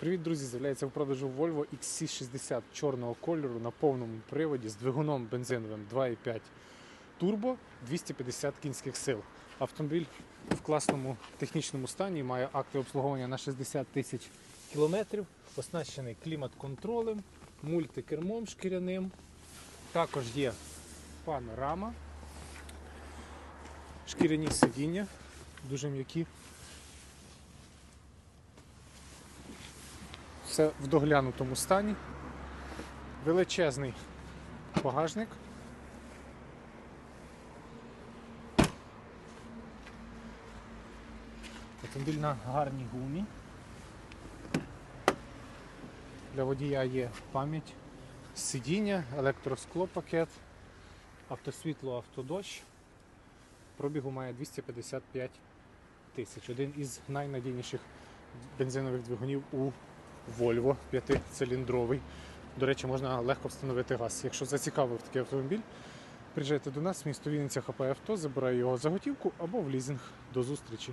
Привіт, друзі! З'являється в продажу Volvo XC60 чорного кольору на повному приводі з двигуном бензиновим 2.5 турбо 250 кінських сил. Автомобіль в класному технічному стані має акти обслуговування на 60 тисяч кілометрів, оснащений клімат-контролем, мультикермом шкіряним. Також є панорама, шкіряні сидіння, дуже м'які. Все в доглянутому стані. Величезний багажник. Автомобіль на гарній гумі. Для водія є пам'ять, сидіння, електросклопакет, автосвітло, автодощ. Пробігу має 255 тисяч. Один із найнадійніших бензинових двигунів у Volvo 5-циліндровий. До речі, можна легко встановити газ. Якщо зацікавив такий автомобіль, приїжджайте до нас, місто Вінниця ХП Авто, забираю його за готівку або в лізинг. До зустрічі!